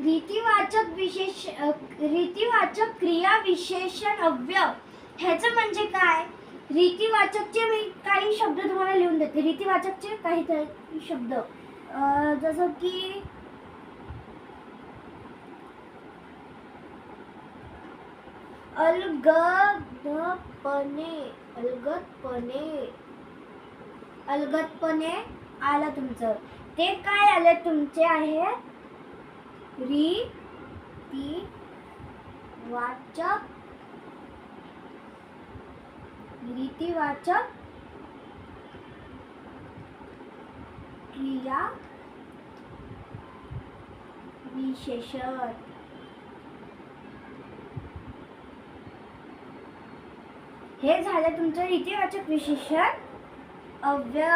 रीतिवाचक विशेष रीतिवाचक क्रिया विशेषण अव्यव ह्याचं म्हणजे काय? रीतिवाचकचे मी काही शब्द तुम्हाला लिहून देते. रीतिवाचकचे काही तरी शब्द. जसं की अलगदपणे अलगदपणे अलगदपणे आलं तुमचं. ते काय आलं? तुमचे आहे री ती वाचक रीतिवाचक क्रिया विशेषण. हे झालं तुमचं रीतिवाचक विशेषण अव्यय.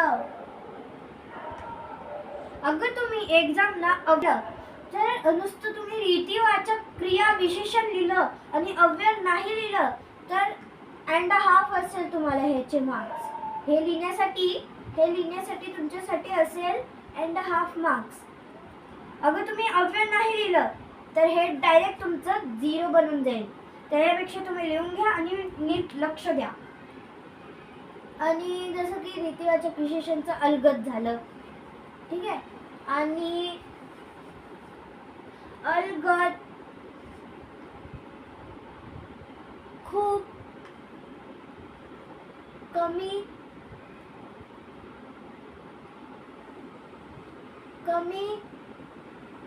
अगं तुम्ही एक्झामला अव्यय. तर नुसतं तुम्ही रीतिवाचक क्रिया विशेषण लिहिलं आणि अव्यय नाही लिहिलं तर अँड हाफ असेल तुम्हाला ह्याचे मार्क्स हे लिहिण्यासाठी हे लिहिण्यासाठी तुमच्यासाठी असेल अँड हाफ मार्क्स अगं तुम्ही अव्यय नाही लिहिलं तर हे डायरेक्ट तुमचं झिरो बनून जाईल. त्यापेक्षा तुम्ही लिहून घ्या आणि नीट लक्ष द्या. आणि जसं की रीतिवाचक विशेषणचं अलगत झालं. ठीक आहे? आणि अलगद. खूप कमी. कमी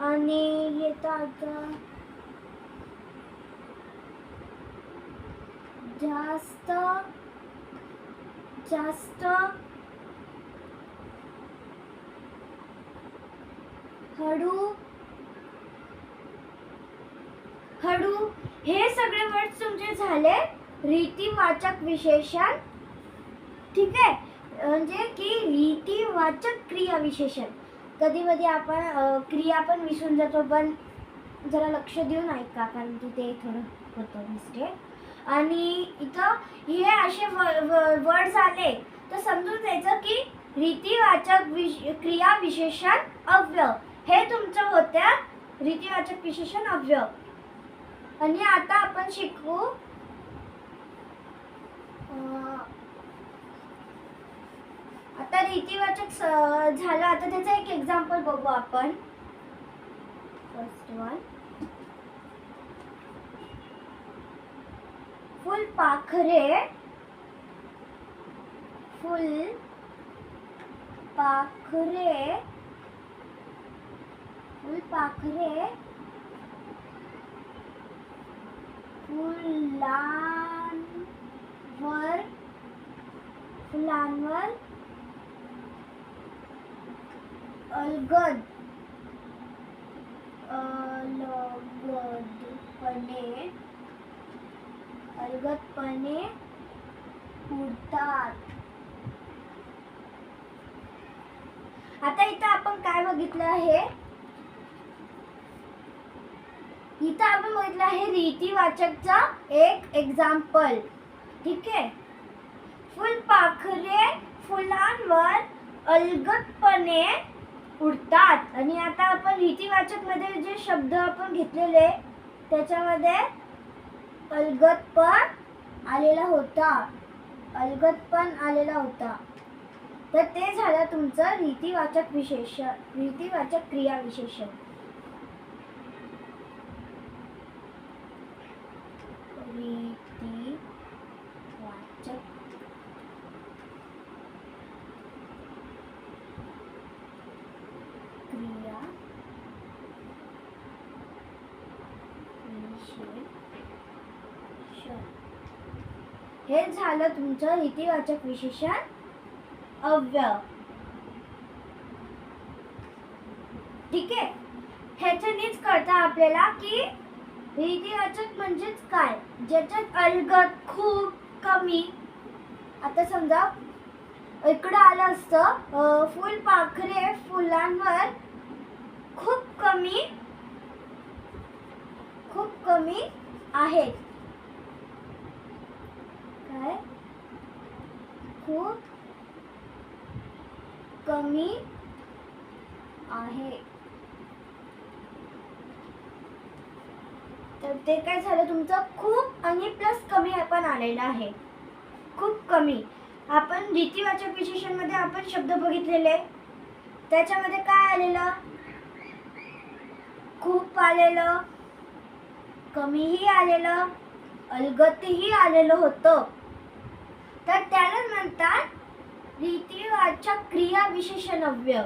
आणि येतात जास्त जास्त हळू खडू हे सगळे वर्ड्स तुमचे झाले. रीतिवाचक विशेषण. ठीक आहे? म्हणजे की रीतिवाचक क्रिया विशेषण. कधी कधी आपण क्रिया पण विसरून जातो पण जरा लक्ष देऊन ऐका कारण की ते थोडं होतं मिस्टेक आणि इथं हे असे वर्ड्स आले तर समजून द्यायचं की रीतिवाचक विश क्रिया विशेषण अव्यय. हे तुमचं होत्या रीतिवाचक विशेषण अव्यय. आणि आता आपण शिकू आता रीतिवाचक झालं. आता त्याचं एक एक्झाम्पल बघू आपण. फर्स्ट वन फुल पाखरे फुल पाखरे फुल पाखरे फुलांवर फुलांवर अलगद अलगदपणे अलगदपणे उडतात. आता इथं आपण काय बघितलं आहे? इथं आपण बघितलं आहे रीतिवाचकचा एक एक्झाम्पल ठीक आहे? फुलपाखरे फुलांवर अलगदपणे उडतात. आणि आता आपण रीतिवाचकमध्ये जे शब्द आपण घेतलेले त्याच्यामध्ये अलगदपण आलेला होता. अलगदपण आलेला होता. तर ते झालं तुमचं रीतिवाचक विशेष रीतिवाचक क्रिया विशेषण. क्रिया हे झालं तुमचं रीतिवाचक विशेषण अव्यय. ठीक आहे? ह्याच्यानेच कळतं आपल्याला की अचक म्हणजेच काय? ज्याच्यात अलगद खूप कमी. आता समजा इकडं आलं असतं फुल फुलपाखरे फुलांवर खूप कमी खूप कमी आहेत. काय? खूप कमी आहे. तर ते काय झालं तुमचं? खूप आणि प्लस कमी पण आलेलं आहे. खूप कमी. आपण रीतिवाचक विशेषणमध्ये आपण शब्द बघितलेले. त्याच्यामध्ये काय आलेलं? खूप आलेलं. कमीही आलेलं. अलगतही आलेलं होतं. तर त्याला म्हणतात रीतिवाचक क्रिया विशेषणव्य